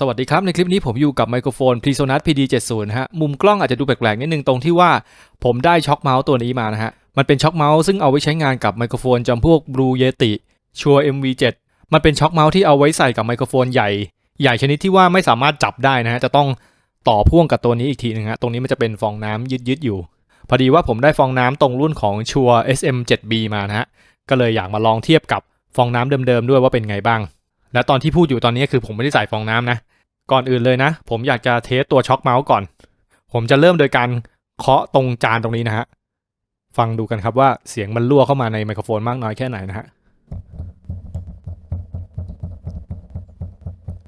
สวัสดีครับ ในคลิปนี้ผมอยู่กับไมโครโฟน PreSonus PD70 นะฮะ มุมกล้องอาจจะดูแปลกๆ นิดนึงตรงที่ว่าผมได้ช็อคเมาส์ตัวนี้มานะฮะ มันเป็นช็อคเมาส์ซึ่งเอาไว้ใช้งานกับไมโครโฟนจำพวก Blue Yeti Shure MV7 มันเป็นช็อคเมาส์ที่เอาไว้ใส่กับไมโครโฟนใหญ่ ใหญ่ชนิดที่ว่าไม่สามารถจับได้นะฮะ จะต้องต่อพ่วงกับตัวนี้อีกทีนึงฮะ ตรงนี้มันจะเป็นฟองน้ำยืดๆอยู่ พอดีว่าผมได้ฟองน้ำตรงรุ่นของ Shure SM7B มานะฮะ ก็เลยอยากมาลองเทียบกับฟองน้ำเดิมๆด้วยว่าเป็นไงบ้าง และตอนที่พูดอยู่ตอนนี้คือผมไม่ได้ใส่ฟองน้ำนะ ก่อนอื่นเลยนะ ผมอยากจะเทสตัวช็อคเมาส์ก่อน ผมจะเริ่มโดยการเคาะตรงจานตรงนี้นะฮะ ฟังดูกันครับว่าเสียงมันรั่วเข้ามาในไมโครโฟนมากน้อยแค่ไหนนะฮะ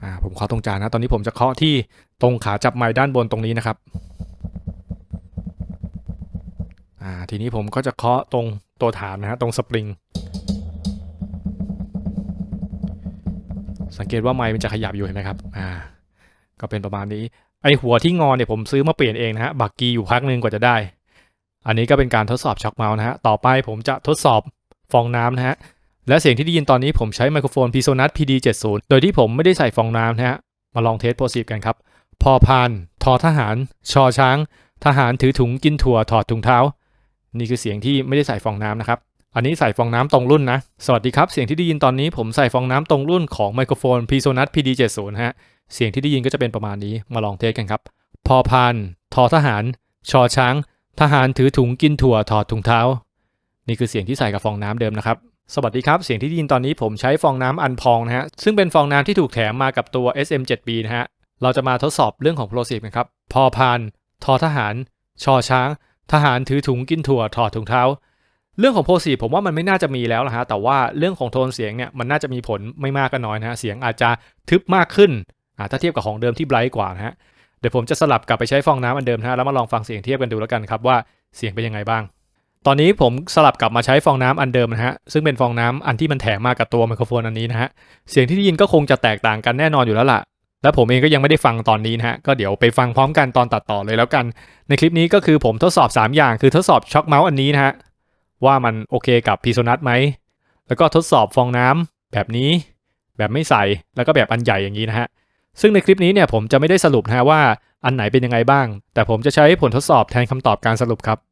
อ่าผมเคาะตรงจานนะ ตอนนี้ผมจะเคาะที่ตรงขาจับไม้ด้านบนตรงนี้นะครับอ่าทีนี้ผมก็จะเคาะตรงตัวฐานนะฮะตรงสปริง สังเกตว่าไม้มันจะขยับอยู่เห็นไหมครับ อ่า ก็เป็นประมาณนี้ ไอหัวที่งอเนี่ยผมซื้อมาเปลี่ยนเองนะฮะ บักกีอยู่พักหนึ่งกว่าจะได้ อันนี้ก็เป็นการทดสอบช็อคเมาส์นะฮะ ต่อไปผมจะทดสอบฟองน้ำนะฮะ และเสียงที่ได้ยินตอนนี้ผมใช้ไมโครโฟน PreSonus PD70 โดยที่ผมไม่ได้ใส่ฟองน้ำนะฮะ มาลองเทสโพสิฟกันครับ พอพาน ทอทหาร ชอช้าง ทหารถือถุงกินถั่วถอดถุงเท้า นี่คือเสียงที่ไม่ได้ใส่ฟองน้ำนะครับ อันนี้ใส่ฟองน้ำตรงรุ่นนะ สวัสดีครับ เสียงที่ได้ยินตอนนี้ผมใส่ฟองน้ำตรงรุ่นของไมโครโฟน p s o n u s PD70 ฮะ เสียงที่ได้ยินก็จะเป็นประมาณนี้ มาลองเทสกันครับ พอพาน ทอทหาร ชอช้าง ทหารถือถุงกินถั่วถอดถุงเท้า นี่คือเสียงที่ใส่กับฟองน้ำเดิมนะครับ สวัสดีครับ เสียงที่ได้ยินตอนนี้ผมใช้ฟองน้ำอันพองนะฮะ ซึ่งเป็นฟองน้ำที่ถูกแถมมากับตัว SM7B นะฮะ เราจะมาทดสอบเรื่องของ plosive กันครับ พอพาน ทอทหาร ชอช้าง ทหารถือถุงกินถั่วถอดถุงเท้า เรื่องของโพสีผมว่ามันไม่น่าจะมีแล้วนะฮะแต่ว่าเรื่องของโทนเสียงเนี่ยมันน่าจะมีผลไม่มากก็น้อยนะฮะเสียงอาจจะทึบมากขึ้นอ่าถ้าเทียบกับของเดิมที่ไบรท์กว่านะฮะเดี๋ยวผมจะสลับกลับไปใช้ฟองน้ำอันเดิมนะฮะแล้วมาลองฟังเสียงเทียบกันดูแล้วกันครับว่าเสียงเป็นยังไงบ้าง ตอนนี้ผมสลับกลับมาใช้ฟองน้ำอันเดิมนะฮะซึ่งเป็นฟองน้ำอันที่มันแถมมากับตัวไมโครโฟนอันนี้นะฮะเสียงที่ได้ยินก็คงจะแตกต่างกันแน่นอนอยู่แล้วล่ะและผมเองก็ยังไม่ได้ฟังตอนนี้นะฮะ ก็เดี๋ยวไปฟังพร้อมกันตอนตัดต่อเลยแล้วกัน ในคลิปนี้ก็คือผมทดสอบ 3 อย่าง คือทดสอบช็อคเมาส์อันนี้นะฮะ ว่ามันโอเคกับพีโซนัทไหม แล้วก็ทดสอบฟองน้ำแบบนี้แบบไม่ใส่แล้วก็แบบอันใหญ่อย่างนี้นะฮะ ซึ่งในคลิปนี้เนี่ยผมจะไม่ได้สรุปนะฮะว่าอันไหนเป็นยังไงบ้าง แต่ผมจะใช้ผลทดสอบแทนคำตอบการสรุปครับ